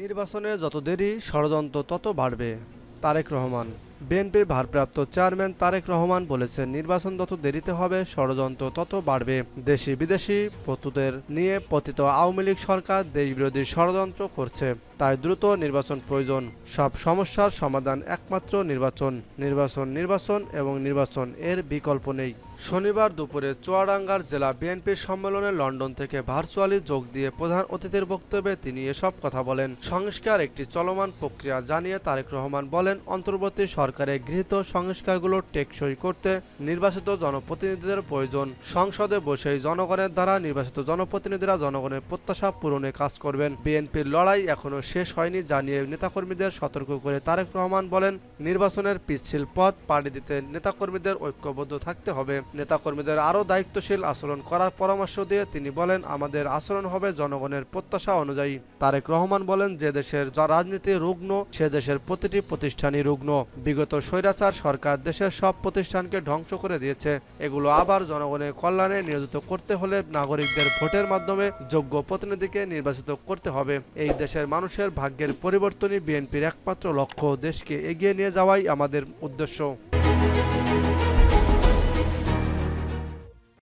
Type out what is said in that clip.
নির্বাচনে যত দেরি ষড়যন্ত্র তত বাড়বে, তারেক রহমান। বিএনপির ভারপ্রাপ্ত চেয়ারম্যান তারেক রহমান বলেছেন, নির্বাচন যত দেরিতে হবে, ষড়যন্ত্র তত বাড়বে। দেশি বিদেশি পতুদের নিয়ে পতিত আওয়ামী লীগ সরকার দেশবিরোধী ষড়যন্ত্র করছে। তাই দ্রুত নির্বাচন প্রয়োজন। সব সমস্যার সমাধান একমাত্র নির্বাচন। নির্বাচন নির্বাচন এবং নির্বাচন এর বিকল্প নেই। শনিবার দুপুরে চুয়াডাঙ্গার জেলা বিএনপির সম্মেলনে লন্ডন থেকে ভার্চুয়ালি যোগ দিয়ে প্রধান অতিথির বক্তব্যে তিনি এসব কথা বলেন। সংস্কার একটি চলমান প্রক্রিয়া জানিয়ে তারেক রহমান বলেন, অন্তর্বর্তী সরকারে গৃহীত সংস্কারগুলো টেকসই করতে নির্বাচিত জনপ্রতিনিধিদের প্রয়োজন। সংসদে বসেই জনগণের দ্বারা নির্বাচিত জনপ্রতিনিধিরা জনগণের প্রত্যাশা পূরণে কাজ করবেন। বিএনপির লড়াই এখনও শেষ হয়নি জানিয়ে নেতাকর্মীদের সতর্ক করে তারেক রহমান বলেন, নির্বাচনের পিচ্ছিল পথ পাড়ি দিতে নেতাকর্মীদের ঐক্যবদ্ধ থাকতে হবে। নেতাকর্মীদের আরও দায়িত্বশীল আচরণ করার পরামর্শ দিয়ে তিনি বলেন, আমাদের আচরণ হবে জনগণের প্রত্যাশা অনুযায়ী। তারেক রহমান বলেন, যে দেশের রাজনীতি রুগ্ন, সে দেশের প্রতিটি প্রতিষ্ঠানই রুগ্ন। বিগত স্বৈরাচার সরকার দেশের সব প্রতিষ্ঠানকে ধ্বংস করে দিয়েছে। এগুলো আবার জনগণের কল্যাণে নিয়োজিত করতে হলে নাগরিকদের ভোটের মাধ্যমে যোগ্য প্রতিনিধিকে নির্বাচিত করতে হবে। এই দেশের মানুষের ভাগ্যের পরিবর্তনই বিএনপির একমাত্র লক্ষ্য দেশকে এগিয়ে নিয়ে যাওয়াই আমাদের উদ্দেশ্য।